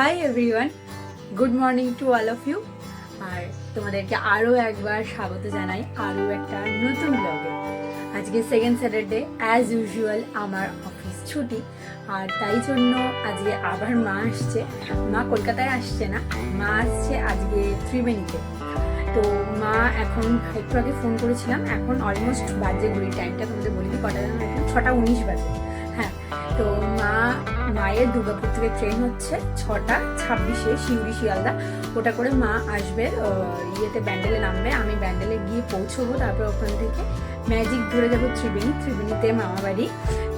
Hi everyone good morning to all of you আর তোমাদেরকে আরও একবার স্বাগত জানাই আরও একটা নতুন ব্লগে আজকে সেকেন্ড স্যাটারডে অ্যাজ ইউজুয়াল আমার অফিস ছুটি। আর তাই জন্য আজকে আবার মা আসছে। মা কলকাতায় আসছে না, মা আসছে আজকে ত্রিবেণীতে। তো মা এখন একটু আগে ফোন করেছিলাম, এখন অলমোস্ট বাজে ঘড়ি টাইমটা তোমাদের বলিনি কটা ছটা উনিশ বাজে। হ্যাঁ তো মা মায়ের দুর্গাপুর থেকে ট্রেন হচ্ছে ছটা, ছাব্বিশে শিউরি শিয়ালদা। ওটা করে মা আসবে ইয়েতে ব্যান্ডেলে নামবে, আমি ব্যান্ডেলে গিয়ে পৌঁছবো, তারপর ওখান থেকে ম্যাজিক ধরে যাব ত্রিবেণী। ত্রিবেণীতে মামা বাড়ি।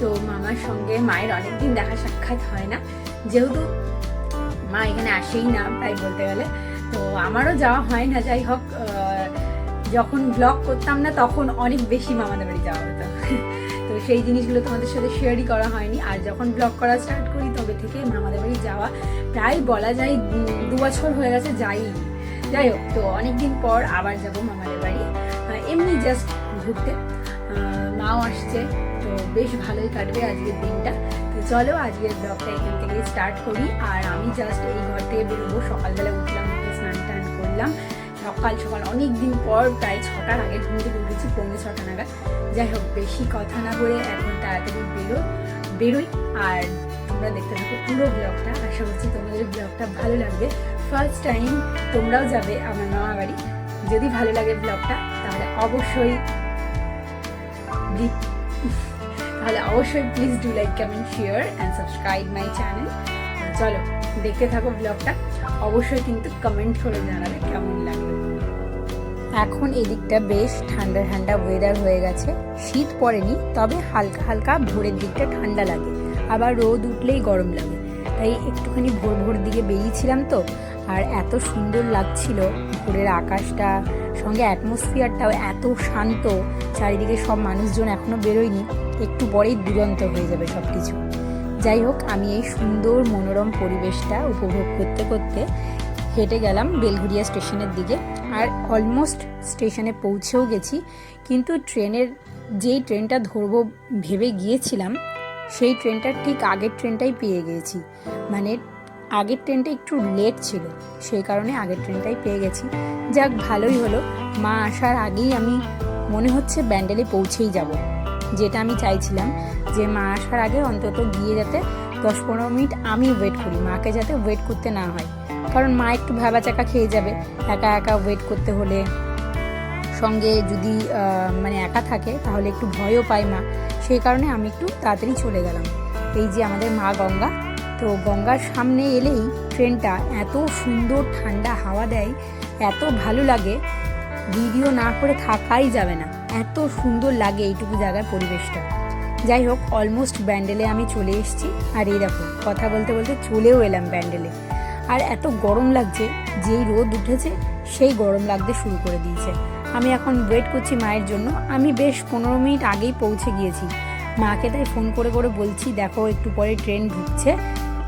তো মামার সঙ্গে মায়ের অনেকদিন দেখা সাক্ষাৎ হয় না। যেহেতু মা এখানে আসেই না, তাই বলতে গেলে। তো আমারও যাওয়া হয় না, যাই হোক যখন ব্লগ করতাম না, তখন অনেক বেশি মামাদের সেই জিনিসগুলো তোমাদের সাথে শেয়ারই করা হয়নি। আর যখন ব্লগ করা স্টার্ট করি, তবে থেকে মামাদের বাড়ি যাওয়া প্রায় বলা যায় দু বছর হয়ে গেছে যাই যাই হোক, তো অনেকদিন পর আবার যাব মামাদের বাড়ি। এমনি জাস্ট ঘুরতে। মাও আসছে, তো বেশ ভালোই কাটবে আজকের দিনটা। তো চলো আজকের ব্লগটা এখান থেকে স্টার্ট করি। আর আমি জাস্ট এই ঘর থেকে বেরোবো। সকালবেলা উঠলাম উঠে স্নান টান করলাম। সকাল সকাল অনেক দিন পর প্রায় ছটার আগে ঘুম থেকে উঠেছি পৌনে ছটা নাগাদ। যাই হোক, বেশি কথা না বলে এখন তাড়াতাড়ি বেরো, বেরোই। আর তোমরা দেখতে থাকো পুরো ব্লগটা আশা করছি তোমাদের ব্লগটা ভালো লাগবে। ফার্স্ট টাইম তোমরাও যাবে আমার মামা বাড়ি। যদি ভালো লাগে ব্লগটা তাহলে অবশ্যই তাহলে অবশ্যই please do like comment share and subscribe my channel চলো, দেখতে থাকো ব্লগটা অবশ্যই কিন্তু কমেন্ট করে জানাবে কেমন লাগবে এখন এদিকটা বেশ ঠান্ডা ঠান্ডা ওয়েদার হয়ে গেছে। শীত পড়েনি, তবে হালকা হালকা ভোরের দিকটা ঠান্ডা লাগে। আবার রোদ উঠলেই গরম লাগে। তাই একটুখানি ভোর ভোর দিকে বেরিয়েছিলাম তো, আর এত সুন্দর লাগছিল ভোরের আকাশটা, সঙ্গে অ্যাটমসফিয়ারটাও এত শান্ত। চারিদিকে সব মানুষজন এখনও বেরোয়নি, একটু পরেই দুরন্ত হয়ে যাবে সব কিছু যাই হোক, আমি এই সুন্দর মনোরম পরিবেশটা উপভোগ করতে করতে হেঁটে গেলাম বেলঘুরিয়া স্টেশনের দিকে। আর অলমোস্ট স্টেশনে পৌঁছেও গেছি, কিন্তু ট্রেনের, যেই ট্রেনটা ধরবো ভেবে গিয়েছিলাম, সেই ট্রেনটার ঠিক আগের ট্রেনটাই পেয়ে গিয়েছি মানে আগের ট্রেনটা একটু লেট ছিল, সেই কারণে আগের ট্রেনটাই পেয়ে গেছি। যাক, ভালোই হলো। মা আসার আগেই আমি, মনে হচ্ছে ব্যান্ডেলে পৌঁছেই যাব। যেটা আমি চাইছিলাম যে মা আসার আগে অন্তত গিয়ে যাতে দশ পনেরো মিনিট আমি ওয়েট করি, মাকে যাতে ওয়েট করতে না হয়। কারণ মা একটু ভাবা চাকা খেয়ে যাবে, একা একা ওয়েট করতে হলে। সঙ্গে যদি মানে একা থাকে, তাহলে একটু ভয়ও পায় মা। সেই কারণে আমি একটু তাড়াতাড়ি চলে গেলাম। এই যে আমাদের মা গঙ্গা, তো গঙ্গার সামনে এলেই ট্রেনটা এত সুন্দর ঠান্ডা হাওয়া দেয়, এত ভালো লাগে, ভিডিও না করে থাকাই যাবে না। এত সুন্দর লাগে এইটুকু জায়গার পরিবেশটা। যাই হোক অলমোস্ট ব্যান্ডেলে আমি চলে এসেছি। আর এই দেখো, কথা বলতে বলতে চলেও এলাম ব্যান্ডেলে। আর এত গরম লাগছে, যেই রোদ উঠেছে, সেই গরম লাগতে শুরু করে দিয়েছে। আমি এখন ওয়েট করছি মায়ের জন্য। আমি বেশ পনেরো মিনিট আগেই পৌঁছে গিয়েছি। মাকে তাই ফোন করে করে বলছি, দেখো, একটু পরে ট্রেন ঢুকছে।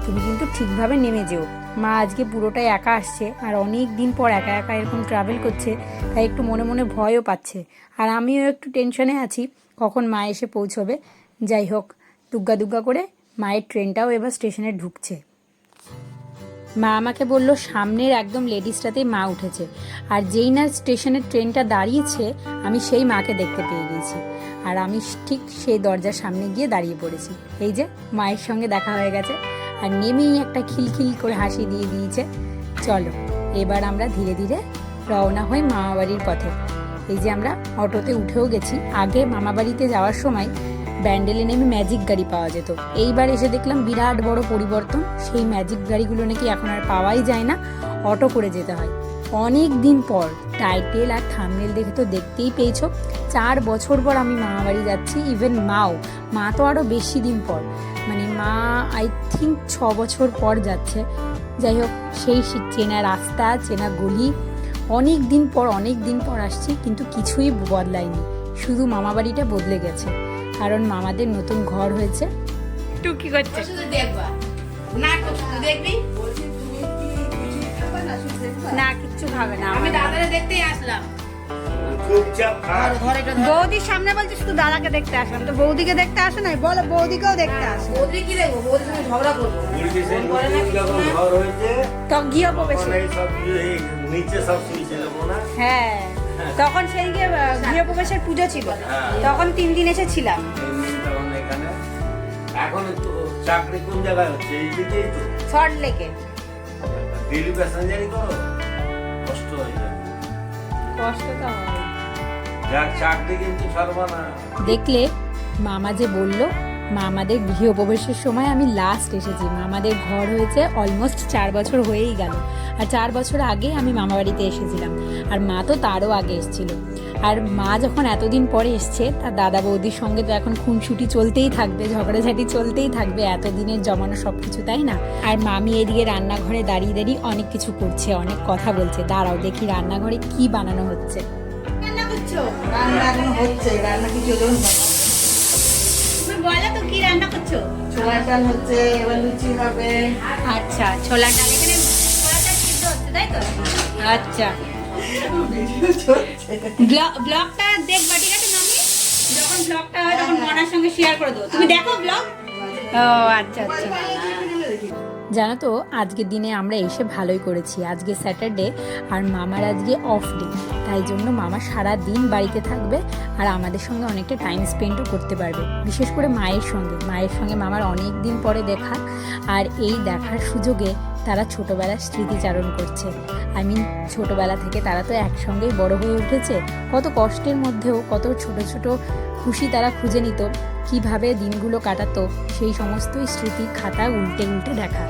তুমি কিন্তু ঠিকভাবে নেমে যেও। মা আজকে পুরোটাই একা আসছে আর অনেক দিন পর একা একা এরকম ট্রাভেল করছে, তাই একটু মনে মনে ভয়ও পাচ্ছে। আর আমিও একটু টেনশনে আছি, কখন মা এসে পৌঁছবে। যাই হোক, দুগ্গা দুগ্গা করে মায়ের ট্রেনটাও এবার স্টেশনে ঢুকছে। মা আমাকে বলল, সামনের একদম লেডিসটাতেই মা উঠেছে। আর যেই না স্টেশনের ট্রেনটা দাঁড়িয়েছে, আমি সেই মাকে দেখতে পেয়ে গেছি। আর আমি ঠিক সেই দরজার সামনে গিয়ে দাঁড়িয়ে পড়েছি। এই যে, মায়ের সঙ্গে দেখা হয়ে গেছে। আর নেমেই একটা খিলখিল করে হাসি দিয়ে দিয়েছে। চলো, এবার আমরা ধীরে ধীরে রওনা হই মামাবাড়ির পথে। এই যে আমরা অটোতে উঠেও গেছি, আগে মামাবাড়িতে যাওয়ার সময় ব্যান্ডেলে নেমে ম্যাজিক গাড়ি পাওয়া যেত। এইবার এসে দেখলাম বিরাট বড় পরিবর্তন, সেই ম্যাজিক গাড়িগুলো নাকি এখন আর পাওয়াই যায় না, অটো করে যেতে হয়। অনেক দিন পর টাইটেল আর থামনেল দেখে তো দেখতেই পেয়েছ। চার বছর পর আমি মামা বাড়ি যাচ্ছি ইভেন মাও। মা তো আরও বেশি দিন পর। মানে মা আই থিঙ্ক ছ বছর পর যাচ্ছে। যাই হোক সেই চেনা রাস্তা চেনা গলি। অনেক দিন পর অনেক দিন পর আসছি কিন্তু কিছুই বদলায়নি। শুধু মামা বাড়িটা বদলে গেছে। কারণ মামাদের নতুন ঘর হয়েছে। করছে দেখবা। না দেখবি। না কিচ্ছু খাবে না আমি। দাদারে দেখতেই আসলাম। ধর বৌদির সামনে বলছে শুধু দাদাকে দেখতে আসলাম তো বৌদিকে দেখতে আসে নাই বলো বৌদিকেও দেখতে আসে। বৌদি কি দেখব? বৌদির সঙ্গে ঝগড়া করব। তো গৃহ প্রবেশে নিচে সব হ্যাঁ। তখন সেইদিকে আহ, গৃহপ্রবেশের পুজো ছিল। হ্যাঁ। তখন তিন দিন এসেছিলাম। এখন। চাকরি কোন জায়গায় হচ্ছে? এই দিকেই তো। শর্ট লেকে ডেলি প্যাসেঞ্জারই করো? হয়ে কষ্ট তো দেখলে মামা যে বলল মামাদের গৃহপ্রবেশের সময় আমি লাস্ট এসেছি। মামাদের ঘর হয়েছে অলমোস্ট চার বছর হয়েই গেল। আর চার বছর আগে আমি মামাবাড়িতে এসেছিলাম। আর মা তো তারও আগে এসেছিল। আর মা যখন এতদিন পরে এসছে তার দাদা বৌদির সঙ্গে তো এখন খুনসুটি চলতেই থাকবে ঝগড়াঝাটি চলতেই থাকবে এতদিনের জমানো সব কিছু তাই না? আর মামি এদিকে রান্নাঘরে দাঁড়িয়ে দাঁড়িয়ে অনেক কিছু করছে অনেক কথা বলছে। দাঁড়াও দেখি রান্নাঘরে কি বানানো হচ্ছে। রান্না করছ? রান্না এখন হচ্ছে রান্না কি বলো তো কি রান্না করছ? ছোলার ডাল হচ্ছে এবার লুচি হবে। আচ্ছা ছোলার ডাল। এখানে ছোলার ডাল সিদ্ধ হচ্ছে তাই তো? আচ্ছা। ব্লগটা দেখবা ঠিক আছে মামি। যখন ব্লগটা হয়, তখন মনার সঙ্গে শেয়ার করে দেবো। তুমি দেখো ব্লগ? ও আচ্ছা আচ্ছা। জানো তো আজকের দিনে আমরা এসে ভালোই করেছি। আজকে স্যাটারডে আর মামার আজকে অফ ডে তাই জন্য মামা সারা দিন বাড়িতে থাকবে, আর আমাদের সঙ্গে অনেকটা টাইম স্পেন্ডও করতে পারবে। বিশেষ করে মায়ের সঙ্গে। মায়ের সঙ্গে মামার অনেক দিন পরে দেখা। আর এই দেখার সুযোগে তারা ছোটবেলার স্মৃতিচারণ করছে। আই মিন ছোটবেলা থেকে তারা তো একসঙ্গেই বড় হয়ে উঠেছে। কত কষ্টের মধ্যেও, কত ছোট ছোট খুশি তারা খুঁজে নিত, কীভাবে দিনগুলো কাটাতো, সেই সমস্তই স্মৃতি খাতা উল্টে উল্টে দেখা।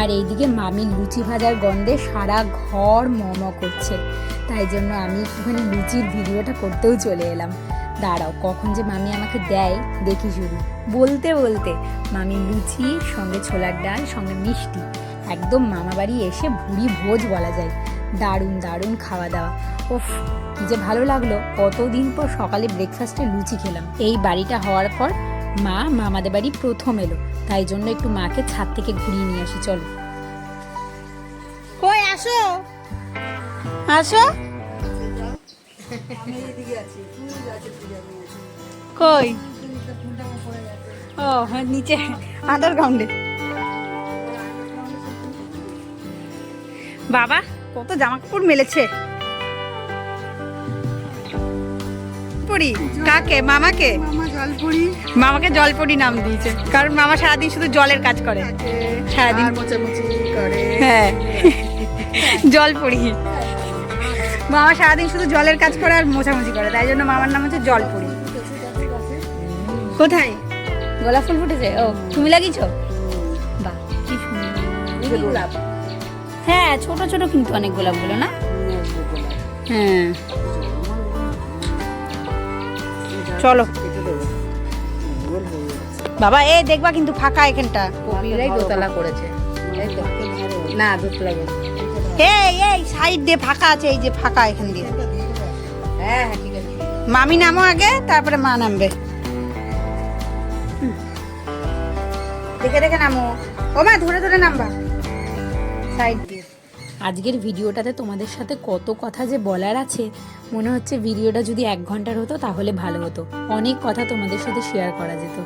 আর এইদিকে মামি লুচি ভাজার গন্ধে সারা ঘর মম করছে। তাই জন্য আমি একটুখানি লুচির ভিডিওটা করতেও চলে এলাম। দাঁড়াও, কখন যে মামি আমাকে দেয়, দেখি শুরু বলতে বলতে মামি লুচি, সঙ্গে ছোলার ডাল, সঙ্গে মিষ্টি। একদম মামা বাড়ি এসে ভুড়ি ভোজ বলা যায়। দারুণ দারুণ খাওয়া দাওয়া। ওফ কি যে ভালো লাগল। কতদিন পর সকালে ব্রেকফাস্টে লুচি খেলাম। এই বাড়িটা হওয়ার পর মা মামাদের বাড়ি প্রথম এলো। তাই জন্য একটু মাকে ছাদ থেকে ঘুরিয়ে নিয়ে আসি, চলো। কই, আসো? আসো? কই? ও হ্যাঁ নিচে আন্ডারগ্রাউন্ডে বাবা কত জামা কাপড় মেলেছে। পড়ি কাকে? মামাকে? মামাকে নাম দিয়েছে। কারণ মামা সারাদিন শুধু জলের কাজ করে। সারাদিন হ্যাঁ। মামা সারাদিন শুধু জলের কাজ করে আর মোছামুছি করে। তাই জন্য মামার নাম হচ্ছে কোথায়? গোলাপ ফুল ফুটেছে? ও তুমি লাগিয়েছো? বাহ কি সুন্দর। গোলাপ। হ্যাঁ ছোট ছোট কিন্তু অনেক গোলাপগুলো না? হ্যাঁ। চলো। বাবা এ দেখবা কিন্তু ফাঁকা এখানটা। কবিরাই দোতলা করেছে। না দোতলা এই এই সাইড দিয়ে ফাঁকা আছে এই যে ফাঁকা এখান দিয়ে। হ্যাঁ হ্যাঁ ঠিক আছে। মামি নামো আগে তারপরে মা নামবে। দেখে দেখে নামো। ও মা ধরে ধরে নামবা। সাইড আজকের ভিডিওটাতে তোমাদের সাথে কত কথা যে বলার আছে মনে হচ্ছে ভিডিওটা যদি এক ঘণ্টার হতো তাহলে ভালো হতো। অনেক কথা তোমাদের সাথে শেয়ার করা যেত।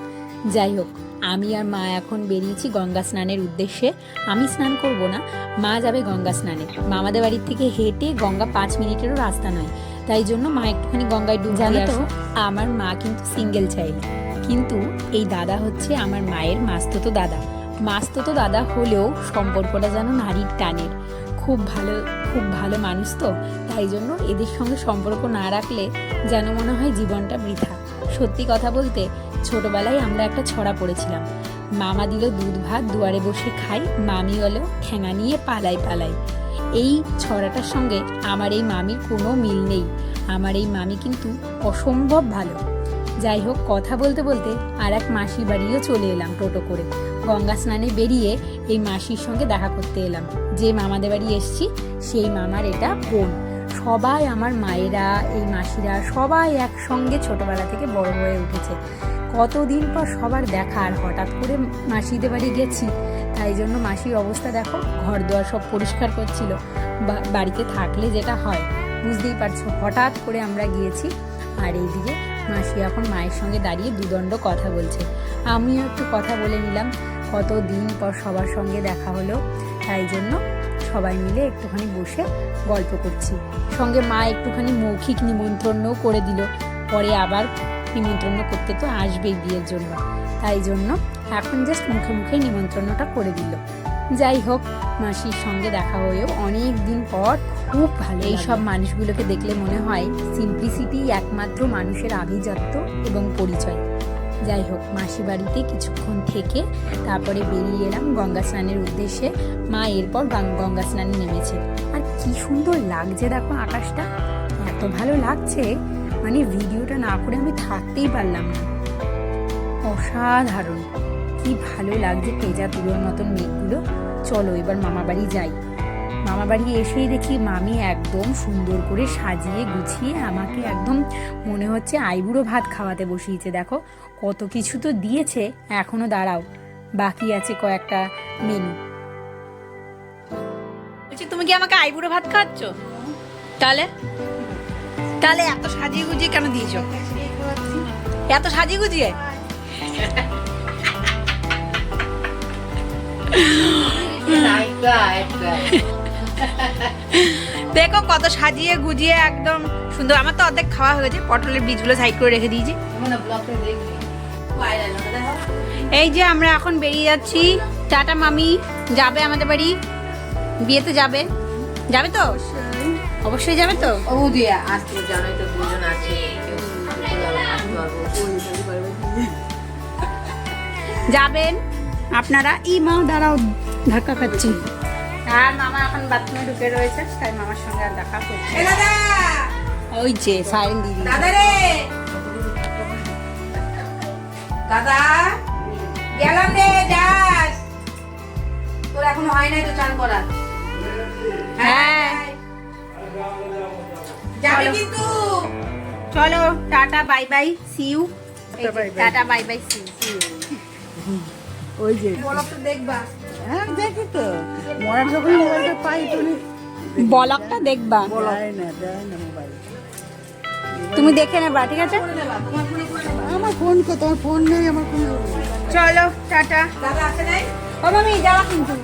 যাই হোক আমি আর মা এখন বেরিয়েছি গঙ্গা স্নানের উদ্দেশ্যে। আমি স্নান করব না মা যাবে গঙ্গা স্নানে। মামাদের বাড়ির থেকে হেঁটে গঙ্গা পাঁচ মিনিটেরও রাস্তা নয়। তাই জন্য মা একটুখানি গঙ্গায় ডুব জানো তো আমার মা কিন্তু সিঙ্গেল চাইল্ড কিন্তু এই দাদা হচ্ছে আমার মায়ের মাস্ততো দাদা। মাস্ততো দাদা হলেও সম্পর্কটা যেন নারীর টানের। খুব ভালো খুব ভালো মানুষ তো। তাই জন্য এদের সঙ্গে সম্পর্ক না রাখলে যেন মনে হয় জীবনটা বৃথা। সত্যি কথা বলতে, ছোটবেলায় আমরা একটা ছড়া পড়েছিলাম। মামা দিল দুধ ভাত, দুয়ারে বসে খাই, মামি হলো ঠেঙা নিয়ে পালাই পালাই। এই ছড়াটার সঙ্গে আমার এই মামির কোনো মিল নেই। আমার এই মামি কিন্তু অসম্ভব ভালো। যাই হোক, কথা বলতে বলতে আর এক মাসির বাড়িও চলে এলাম টোটো করে। গঙ্গা স্নানে বেরিয়ে এই মাসির সঙ্গে দেখা করতে এলাম। যে মামাদের বাড়ি এসছি, সেই মামার এটা বোন। সবাই আমার মায়েরা, এই মাসিরা সবাই একসঙ্গে ছোটবেলা থেকে বড় হয়ে উঠেছে। কতদিন পর সবার দেখা আর হঠাৎ করে মাসিদের বাড়ি গেছি, তাই জন্য মাসির অবস্থা দেখো ঘর দুয়ার সব পরিষ্কার করছিল বাড়িতে থাকলে যেটা হয়, বুঝতেই পারছ, হঠাৎ করে আমরা গিয়েছি, আর এইদিকে মাসি এখন মায়ের সঙ্গে দাঁড়িয়ে দুদণ্ড কথা বলছে। আমিও একটু কথা বলে নিলাম কত দিন পর সবার সঙ্গে দেখা হলো, তাই জন্য সবাই মিলে একটুখানি বসে গল্প করছি। সঙ্গে মা একটুখানি মৌখিক নিমন্ত্রণও করে দিল, পরে আবার নিমন্ত্রণ করতে তো আসবেই বিয়ের জন্য। তাই জন্য এখন জাস্ট মুখে মুখে নিমন্ত্রণটা করে দিল। যাই হোক মাসির সঙ্গে দেখা হয়েও অনেক দিন পর খুব ভালো এই সব মানুষগুলোকে দেখলে মনে হয় সিম্পলিসিটি একমাত্র মানুষের আভিজাত্য এবং পরিচয়। যাই হোক মাসি বাড়িতে কিছুক্ষণ থেকে তারপরে বেরিয়ে এলাম গঙ্গা স্নানের উদ্দেশ্যে। মা এরপর গঙ্গা স্নানে নেমেছে। আর কি সুন্দর লাগছে দেখো আকাশটা। এত ভালো লাগছে মানে ভিডিওটা না করে আমি থাকতেই পারলাম না। অসাধারণ। কি ভালো লাগছে তেজা তুলোর মতন মেঘগুলো চলো, এবার মামা বাড়ি যাই। মামা বাড়ি এসেই দেখি মামি একদম সুন্দর করে সাজিয়ে গুছিয়ে আমাকে একদম মনে হচ্ছে আইবুড়ো ভাত খাওয়াতে বসিয়েছে, দেখো। কত কিছু তো দিয়েছে, এখনও দাঁড়াও। বাকি আছে কয়েকটা মেনু বলছি, তুমি কি আমাকে আইবুড়ো ভাত খাওয়াচ্ছ? তাহলে? তাহলে এত সাজিয়ে গুজিয়ে কেন দিয়েছ? এত সাজিয়ে গুজিয়ে? দেখো কত সাজিয়ে গুজিয়ে একদম সুন্দর। আমার তো অর্ধেক খাওয়া হয়ে গেছে। পটলের বীজগুলো সাইড করে রেখে দিয়েছি। এই যে আমরা এখন বেরিয়ে যাচ্ছি। টাটা মামি যাবে আমাদের বাড়ি? বিয়েতে যাবে? যাবে তো? অবশ্যই যাবে তো? ও দিয়া আজ জানোই তো দুজন আছে। কেউ আসতে পারব যাবেন? আপনারা ই মা দাঁড়াও ধাক্কা খাচ্ছি আর মামা এখন বাথরুমে ঢুকে রয়েছে তাই মামার সঙ্গে আর দেখা করছে ওই যে সাইরেন দিদি দাদা রে! দাদা! গেলাম রে যাস। তোর এখনও হয় নাই তো চান করা হ্যাঁ যাবে কিন্তু। চলো tata bye bye see you tata bye bye see you ওই যে হ্যাঁ দেখি তো। মরার যখন মোবাইলটা পাই তুমি বলকটা দেখবা। দেয় না দেয় না মোবাইল। তুমি দেখে নেবা ঠিক আছে? আমার ফোন কো তোমার ফোন নেই আমার ফোন চলো টাটা। দাদা আসে নাই? ও মামি যাওয়া কিন্তু।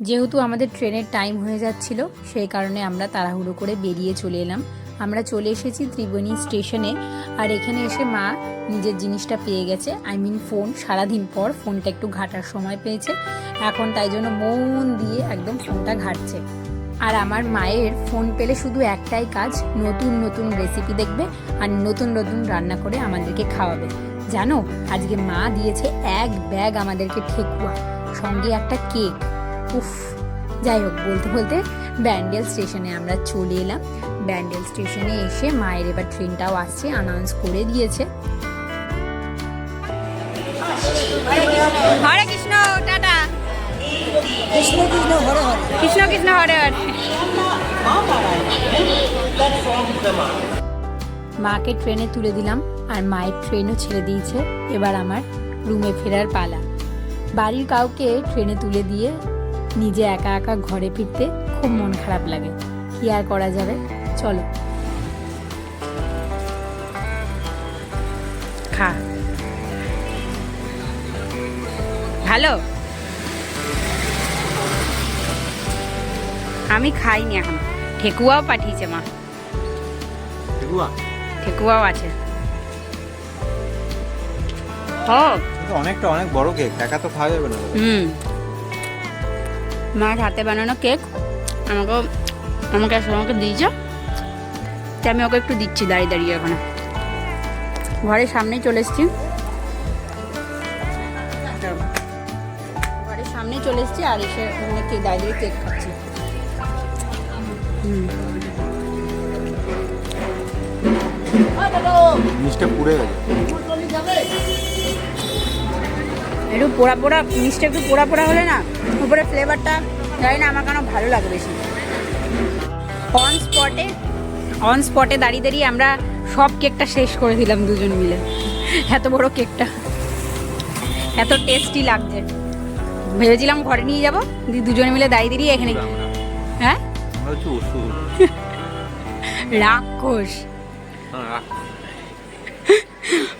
যেহেতু আমাদের ট্রেনের টাইম হয়ে যাচ্ছিল সেই কারণে আমরা তাড়াহুড়ো করে বেরিয়ে চলে এলাম। আমরা চলে এসেছি ত্রিবেণী স্টেশনে, আর এখানে এসে মা নিজের জিনিসটা পেয়ে গেছে। আই মিন ফোন সারাদিন পর ফোনটা একটু ঘাটার সময় পেয়েছে। এখন তাই জন্য মন দিয়ে একদম ফোনটা ঘাটছে। আর আমার মায়ের ফোন পেলে শুধু একটাই কাজ, নতুন নতুন রেসিপি দেখবে আর নতুন নতুন রান্না করে আমাদেরকে খাওয়াবে। জানো, আজকে মা দিয়েছে এক ব্যাগ আমাদেরকে ঠেকুয়া, সঙ্গে একটা কেক উফ, যাই হোক, বলতে বলতে ব্যান্ডেল স্টেশনে আমরা চলে এলাম। ব্যান্ডেল স্টেশনে এসে মায়ের এবার ট্রেনটাও আসছে আনাউন্স করে দিয়েছে। হরে কৃষ্ণ টাটা। কৃষ্ণ কৃষ্ণ হরে হরে। কৃষ্ণ কৃষ্ণ হরে হরে। মাকে ট্রেনে তুলে দিলাম আর মায়ের ট্রেনও ছেড়ে দিয়েছে। এবার আমার রুমে ফেরার পালা। বাড়ির কাউকে ট্রেনে তুলে দিয়ে নিজে একা একা ঘরে ফিরতে খুব মন খারাপ লাগে। কি আর করা যাবে? চলো। খা। ভালো? আমি খাইনি এখন। ঠেকুয়াও পাঠিয়েছে মা। ঠেকুয়া ঠেকুয়াও আছে। অনেকটা অনেক বড় কেক একা তো খাওয়া যাবে না। হুম। মার হাতে বানানো কেক আমাকে আমাকে আমাকে দিয়েছ? তাই আমি ওকে একটু দিচ্ছি দাঁড়িয়ে দাঁড়িয়ে এখন ঘরের সামনেই চলে এসছি। ঘরের সামনেই চলে এসছি আর এসে ওখানে কেক দাঁড়িয়ে কেক খাচ্ছি। পুড়ে গেছে। একটু পোড়া পোড়া মিষ্টি একটু পোড়া পোড়া হলে না উপরে ফ্লেভারটা জানি না আমার কেন ভালো লাগে বেশি। অন স্পটে অন স্পটে দাঁড়িয়ে দাঁড়িয়ে আমরা সব কেকটা শেষ করে দিলাম দুজন মিলে। এত বড় কেকটা। এত টেস্টি লাগছে। ভেবেছিলাম ঘরে নিয়ে যাব দিয়ে দুজনে মিলে দাঁড়িয়ে দাঁড়িয়ে এখানে হ্যাঁ? ওষুধ রাক্ষস।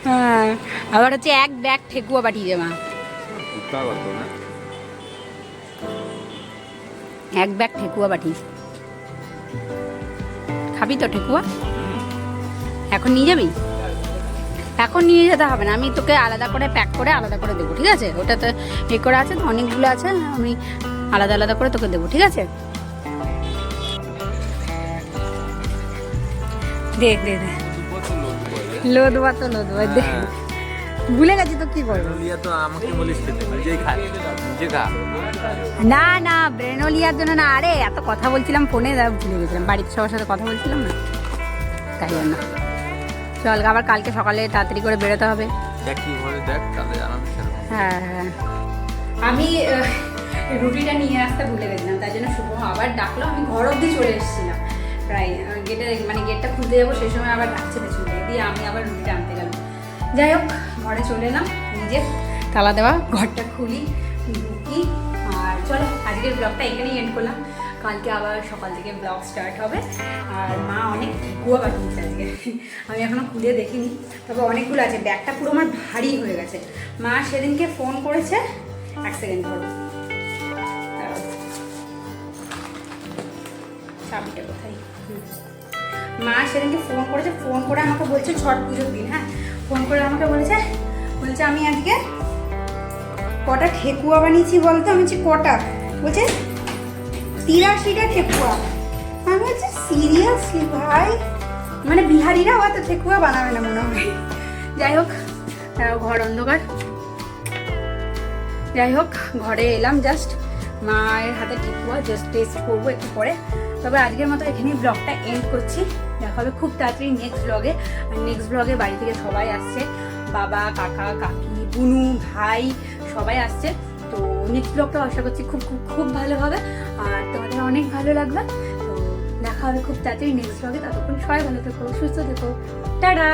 হ্যাঁ আবার হচ্ছে এক ব্যাগ ঠেকুয়া পাঠিয়ে মা। এক ব্যাগ ঠেকুয়া পাঠিয়ে। খাবি তো ঠেকুয়া? এখন নিয়ে যাবি? এখন নিয়ে যেতে হবে না আমি তোকে আলাদা করে প্যাক করে আলাদা করে দেবো ঠিক আছে? ওটাতে এ করে আছে তো অনেকগুলো আছে আমি আলাদা আলাদা করে তোকে দেবো ঠিক আছে? দে দে দে। লোদবা তো লোদবা দে। ভুলে গেছি তো কি বলব? লিয়া তো আমাকে বলিস খেতে নিজেই খা না না ব্রেনোলিয়ার জন্য না। আরে এত কথা বলছিলাম ফোনে ভুলে গেছিলাম। বাড়িতে সবার সাথে কথা বলছিলাম না? তাই জন্য। চল আবার কালকে সকালে তাড়াতাড়ি করে বেরোতে হবে। হ্যাঁ হ্যাঁ। আমি রুটিটা নিয়ে আসতে ভুলে গেছিলাম তাই জন্য শুভ আবার ডাকলো। আমি ঘর অবধি চলে এসেছিলাম। প্রায় গেটে মানে গেটটা খুলতে যাব সেই সময় আবার ডাকছে পেছন থেকে। দিয়ে আমি আবার রুটিটা আনতে গেলাম। যাই হোক ঘরে চলে এলাম নিজে তালা দেওয়া ঘরটা খুলি। ঢুকি আর চলো, আজকের ব্লগটা এখানেই এন্ড করলাম। কালকে আবার সকাল থেকে ব্লগ স্টার্ট হবে। আর মা অনেক ঠেকুয়া পাঠিয়েছে আজকে। আমি এখনও খুলে দেখিনি। তবে অনেকগুলো আছে। ব্যাগটা পুরো আমার ভারী হয়ে গেছে। মা সেদিনকে ফোন করেছে। এক সেকেন্ড ধরো। চাবিটা কোথায়। মা সেদিনকে ফোন করেছে। ফোন করে আমাকে বলছে ছট পুজোর দিন হ্যাঁ? ফোন করে আমাকে বলেছে, বলছে আমি আজকে কটা ঠেকুয়া বানিয়েছি বলতো? আমি বলছি, কটা? বলছে, তিরাশিটা ঠেকুয়া। আমি বলছি সিরিয়াসলি ভাই? মানে বিহারিরা অত ঠেকুয়া বানাবে না মনে হয়। যাই হোক ঘর অন্ধকার। যাই হোক, ঘরে এলাম জাস্ট মায়ের হাতে ঠেকুয়া জাস্ট টেস্ট করব একটু পরে। তবে আজকের মতো এখানেই ব্লগটা এন্ড করছি। দেখা হবে খুব তাড়াতাড়ি নেক্সট ব্লগে আর নেক্সট ব্লগে বাড়ি থেকে সবাই আসছে। বাবা, কাকা, কাকি বুনু, ভাই, সবাই আসছে। তো নেক্সট ব্লগটা আশা করছি খুব খুব খুব ভালো হবে। আর তোমাদের অনেক ভালো লাগবে। তো দেখা হবে খুব তাড়াতাড়ি নেক্সট ব্লগে ততক্ষণ সবাই ভালো থেকো, সুস্থ থেকো। টাটা!